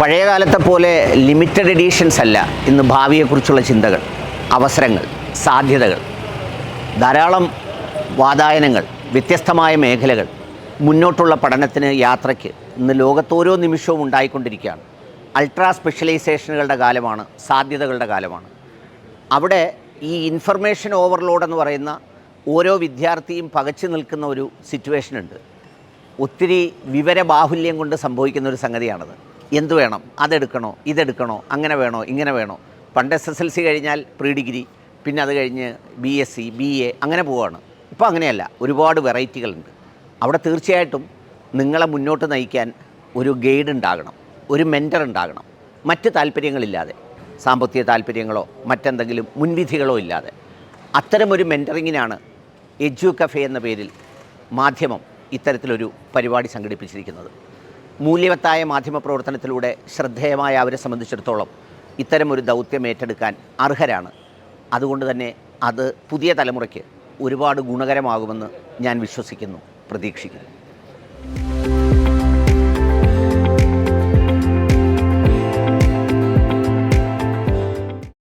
പഴയ കാലത്തെ പോലെ ലിമിറ്റഡ് എഡീഷൻസ് അല്ല ഇന്ന് ഭാവിയെക്കുറിച്ചുള്ള ചിന്തകൾ അവസരങ്ങൾ സാധ്യതകൾ ധാരാളം വാതായനങ്ങൾ വ്യത്യസ്തമായ മേഖലകൾ മുന്നോട്ടുള്ള പഠനത്തിന് യാത്രയ്ക്ക് ഇന്ന് ലോകത്ത് ഓരോ നിമിഷവും ഉണ്ടായിക്കൊണ്ടിരിക്കുകയാണ്. അൾട്രാ സ്പെഷ്യലൈസേഷനുകളുടെ കാലമാണ് സാധ്യതകളുടെ കാലമാണ്. അവിടെ ഈ ഇൻഫർമേഷൻ ഓവർലോഡ് എന്ന് പറയുന്ന ഓരോ വിദ്യാർത്ഥിയും പകച്ചു നിൽക്കുന്ന ഒരു സിറ്റുവേഷനുണ്ട് ഒത്തിരി ഒത്തിരി വിവരബാഹുല്യം കൊണ്ട് സംഭവിക്കുന്ന ഒരു സംഗതിയാണത്. എന്ത് വേണം? അതെടുക്കണോ? ഇതെടുക്കണോ? അങ്ങനെ വേണോ? ഇങ്ങനെ വേണോ? പണ്ട് എസ് എസ് എൽ സി കഴിഞ്ഞാൽ പ്രീ ഡിഗ്രി പിന്നെ അത് കഴിഞ്ഞ് B S C B A അങ്ങനെ പോവാണ്. ഇപ്പോൾ അങ്ങനെയല്ല. ഒരുപാട് വെറൈറ്റികളുണ്ട്. അവിടെ തീർച്ചയായിട്ടും നിങ്ങളെ മുന്നോട്ട് നയിക്കാൻ ഒരു ഗൈഡ് ഉണ്ടാകണം. ഒരു മെന്റർ ഉണ്ടാകണം. മറ്റ് താല്പര്യങ്ങളില്ലാതെ. സാമ്പത്തിക താല്പര്യങ്ങളോ മറ്റെന്തെങ്കിലും മുൻവിധികളോ ഇല്ലാതെ. അത്തരമൊരു മെന്ററിങ്ങിനാണ് എജ്യു കഫേ എന്ന പേരിൽ മാധ്യമം ഇത്തരത്തിലൊരു പരിപാടി സംഘടിപ്പിച്ചിരിക്കുന്നത്. മൂല്യവത്തായ മാധ്യമപ്രവർത്തനത്തിലൂടെ ശ്രദ്ധേയമായ അവരെ സംബന്ധിച്ചിടത്തോളം ഇത്തരമൊരു ദൗത്യം ഏറ്റെടുക്കാൻ അർഹരാണ്. അതുകൊണ്ട് തന്നെ അത് പുതിയ തലമുറയ്ക്ക് ഒരുപാട് ഗുണകരമാകുമെന്ന് ഞാൻ വിശ്വസിക്കുന്നു പ്രതീക്ഷിക്കുന്നു.